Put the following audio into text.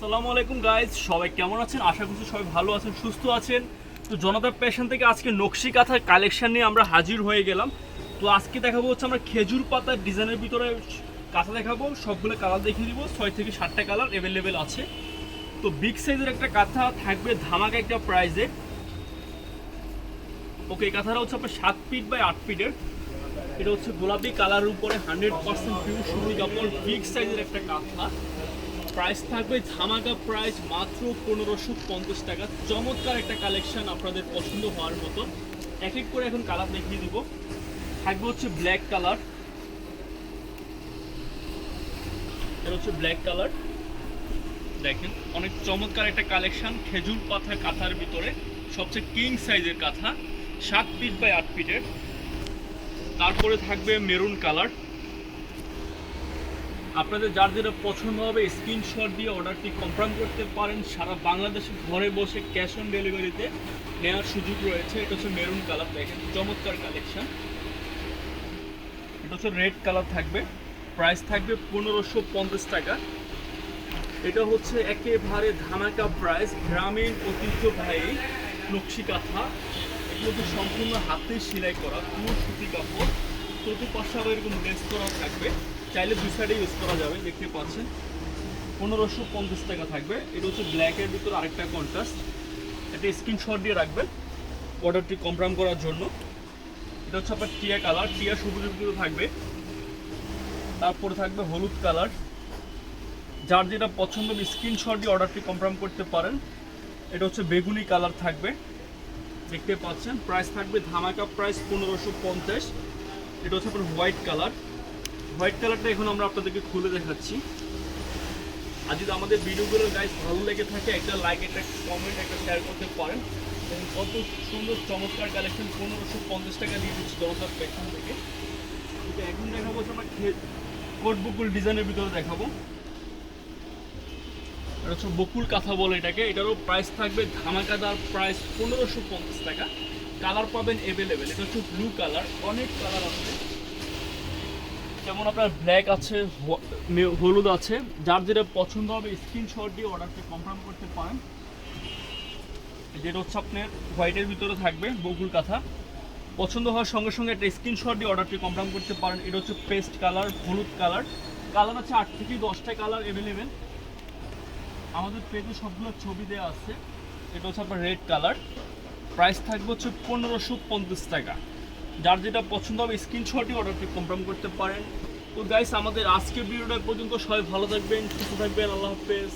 আসসালামু আলাইকুম গাইজ সবাই কেমন আছেন? আশা করছি সবাই ভালো আছেন, সুস্থ আছেন। তো জনতা প্যাশন থেকে আজকে নকশি কাঁথার কালেকশন নিয়ে আমরা হাজির হয়ে গেলাম। তো আজকে দেখাবো হচ্ছে আমরা খেজুর পাতার ডিজাইনের ভিতরে কাঁথা দেখাবো। সবগুলো কালার দেখিয়ে দিব। ছয় থেকে সাতটা কালার অ্যাভেলেবেল আছে। তো বিগ সাইজের একটা কাঁথা থাকবে ধামাকা একটা প্রাইজে ওকে এই কাঁথাটা হচ্ছে আপনার সাত ফিট বাই আট ফিটের এটা হচ্ছে গোলাপি কালারের উপরে হান্ড্রেড পার্সেন্ট পিউর সুতি কাপড় বিগ সাইজের একটা কাঁথা। প্রাইস থাকবে। ধামাকা প্রাইস মাত্র পনেরোশো পঞ্চাশ টাকা। চমৎকার একটা কালেকশন আপনাদের পছন্দ হওয়ার মতো। এক এক করে এখন কালার দেখিয়ে দিব। থাকবে হচ্ছে ব্ল্যাক কালার এটা হচ্ছে ব্ল্যাক কালার দেখেন, অনেক চমৎকার একটা কালেকশন খেজুর পাতা কাঁথার ভিতরে। সবচেয়ে কিং সাইজের কাঁথা। সাত ফিট বাই আট ফিটের তারপরে থাকবে মেরুন কালার আপনাদের যার যেটা পছন্দ হবে স্ক্রিনশট দিয়ে অর্ডারটি কনফার্ম করতে পারেন। সারা বাংলাদেশে ঘরে বসে ক্যাশ অন ডেলিভারিতে নেওয়ার সুযোগ রয়েছে। এটা হচ্ছে মেরুন কালার দেখেন, চমৎকার কালেকশন এটা হচ্ছে রেড কালার থাকবে। প্রাইস থাকবে পনেরোশো পঞ্চাশ টাকা। এটা হচ্ছে একেবারে ধামাকা প্রাইস গ্রামীণ ঐতিহ্যবাহী নকশি কাঁথা এগুলো তো সম্পূর্ণ হাতে সেলাই করা, পুরো সুতি কাপড় প্রতি পাশে আবার এরকম লেস করা থাকবে। চাইলে দুই সাইডে ইউজ করা যাবে, দেখতে পাচ্ছেন। পনেরোশো পঞ্চাশ টাকা থাকবে। এটা হচ্ছে ব্ল্যাকের ভিতর আরেকটা কন্ট্রাস্ট একটা স্ক্রিনশট দিয়ে রাখবেন অর্ডারটি কনফার্ম করার জন্য। এটা হচ্ছে আপনার টিয়া কালার টিয়া সবুজের ভিতরে থাকবে। তারপরে থাকবে হলুদ কালার যার যেটা পছন্দ স্ক্রিনশট দিয়ে অর্ডারটি কনফার্ম করতে পারেন। এটা হচ্ছে বেগুনি কালার থাকবে। দেখতে পাচ্ছেন প্রাইস থাকবে ধামাকা প্রাইস পনেরোশো পঞ্চাশ। এটা হচ্ছে আপনার হোয়াইট কালার হোয়াইট কালারটা এখন আমরা আপনাদেরকে খুলে দেখাচ্ছি। আর যদি আমাদের ভিডিওগুলো গাইস ভালো লেগে থাকে, একটা লাইক একটা কমেন্ট একটা শেয়ার করতে পারেন। কত সুন্দর চমৎকার কালেকশন পনেরোশো পঞ্চাশ টাকা দিয়ে দিচ্ছি জনতার পেছন থেকে। কিন্তু এখন দেখাবো, হচ্ছে আমরা কোট বকুল ডিজাইনের ভিতরে দেখাবো। এটা হচ্ছে বকুল কাঁথা বলে এটাকে। এটারও প্রাইস থাকবে, ধামাকাদার প্রাইস পনেরোশো পঞ্চাশ টাকা। কালার পাবেন অ্যাভেলেবেল এটা হচ্ছে ব্লু কালার অনেক কালার আছে। যেমন আপনার ব্ল্যাক আছে হলুদ আছে, যার যেটা পছন্দ হবে স্ক্রিনশট দিয়ে অর্ডারটি কনফার্ম করতে পারেন। যেটা হচ্ছে আপনার হোয়াইটের ভিতরে থাকবে, বকুল কাঁথা। পছন্দ হওয়ার সঙ্গে সঙ্গে একটা স্ক্রিনশট দিয়ে অর্ডারটি কনফার্ম করতে পারেন। এটা হচ্ছে পেস্ট কালার হলুদ কালার কালার আছে আট থেকে দশটা কালার অ্যাভেলেবেল আমাদের পেজে সবগুলো ছবি দেওয়া আছে। এটা হচ্ছে আপনার রেড কালার প্রাইস থাকবে হচ্ছে পনেরোশো পঞ্চাশ টাকা। যার যেটা পছন্দ হবে স্ক্রিনশটই অর্ডারটি কনফার্ম করতে পারেন। তো গাইস আমাদের আজকের ভিডিওটা পর্যন্ত সবাই ভালো থাকবেন, সুস্থ থাকবেন, আল্লাহ হাফেজ।